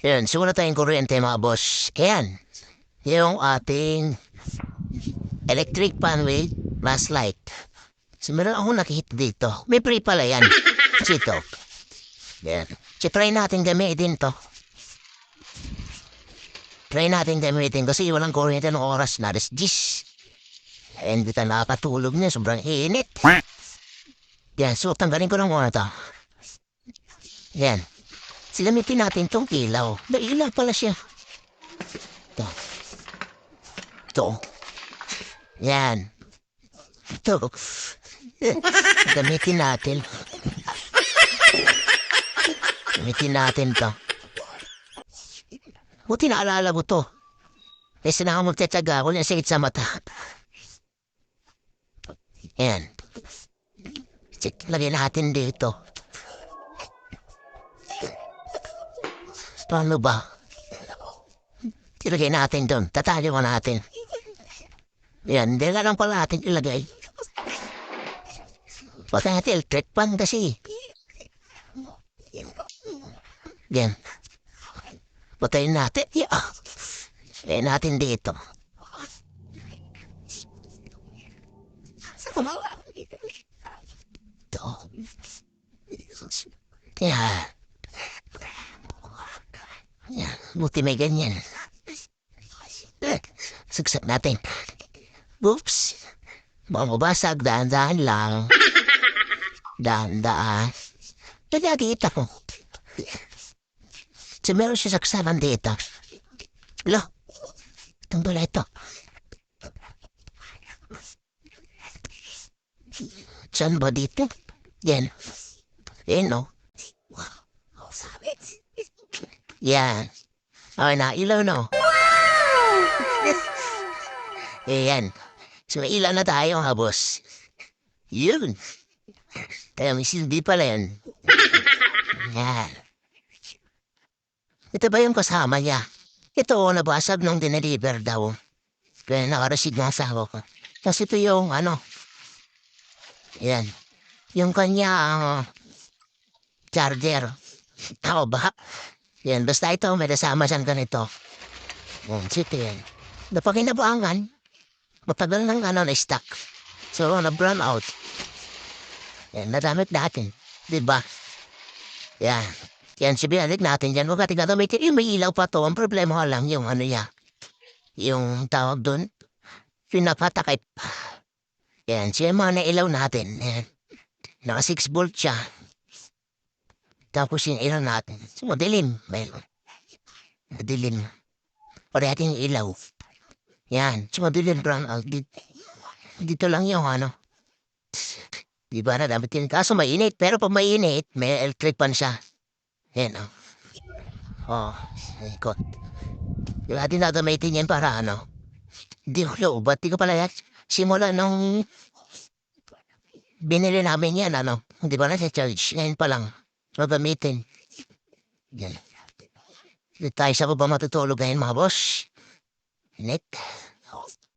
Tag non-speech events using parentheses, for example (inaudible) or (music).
Yan, simula tayong kuryente mga boss. Ayan, yung ating electric fan with flashlight. So, meron akong nakikita dito. May free pala yan. Sito. Yan. So, try natin gamitin to. Try natin gamitin kasi walang kuryente ng oras na. Alas 10. Eh, Hindi ka nakakatulog niya. Sobrang init. Yan, so tanggalin ko ng muna to. Yan. Silamitin natin tong ilaw. May pala siya. Ito. Ito. Yan. Ito. (laughs) Gamitin natin. Gamitin natin to. Buti naalala mo to. Kasi na ako magtsatsaga ako niya sakit sa mata. Yan. Lagyan natin dito. Paano ba? Ilagay natin doon. Tatali mo natin. Yan, hindi ka lang pala natin ilagay. Baka natin electric pan kasi. Yan. Patayin natin. Yeah. Ilagay natin dito. Ito. Yan. Buti may ganyan. Sugsak natin. Oops. Baka mabasag. Daan-daan lang. Daan-daan. Nagagita ko. So, meron siya saksaban dito. Lo. Itong pala ito. Saan ba dito? Yan. Yan, no? Yan. Okay na, ilaw, no? (laughs) Ayan. So, may ilaw na tayo, ha, boss? Yun. Kaya may silbi pala yan. (laughs) Yan. Ito ba yung kasama niya? Ito, nabasag nung dineliver daw. Kaya nakareceive ng asawa ko. Tapos ito yung, ano, yan. Yung kanya, ah, charger. Ako ba? Yan, basta ito, may kasama siyang ganito. Yan, sito yan. Napakinabangan, matagal ng ano na stock. So, na-brown out. Yan, nadamit natin. Diba? Yan. Yan, sibiyalik natin dyan. Huwag natin gagamitin. Yung may ilaw pa to. Ang problema ko lang yung ano ya. Yung tawag doon. Pinapatakip. Yan, siya yung mga nailaw natin. Yan. Naka 6 volt siya. Tapos yung ilaw natin. So, madilim. May, madilim. Parehati yung ilaw. Yan. So, madilim brown out. Dito, dito lang yung ano. Di ba na dapat yun? Kaso mainit. Pero pag mainit, may electric pan siya. Yan o. Oh. oh, ikot. Di ba natin gagamitin yan para ano? Di ko loobat. Di ko pala yan. Simula nung binili namin yan, ano? Di ba na sa charge? Ngayon pa lang. Gagamitin. Yan. Di tayo sa ba matutulog ngayon mga boss? Init.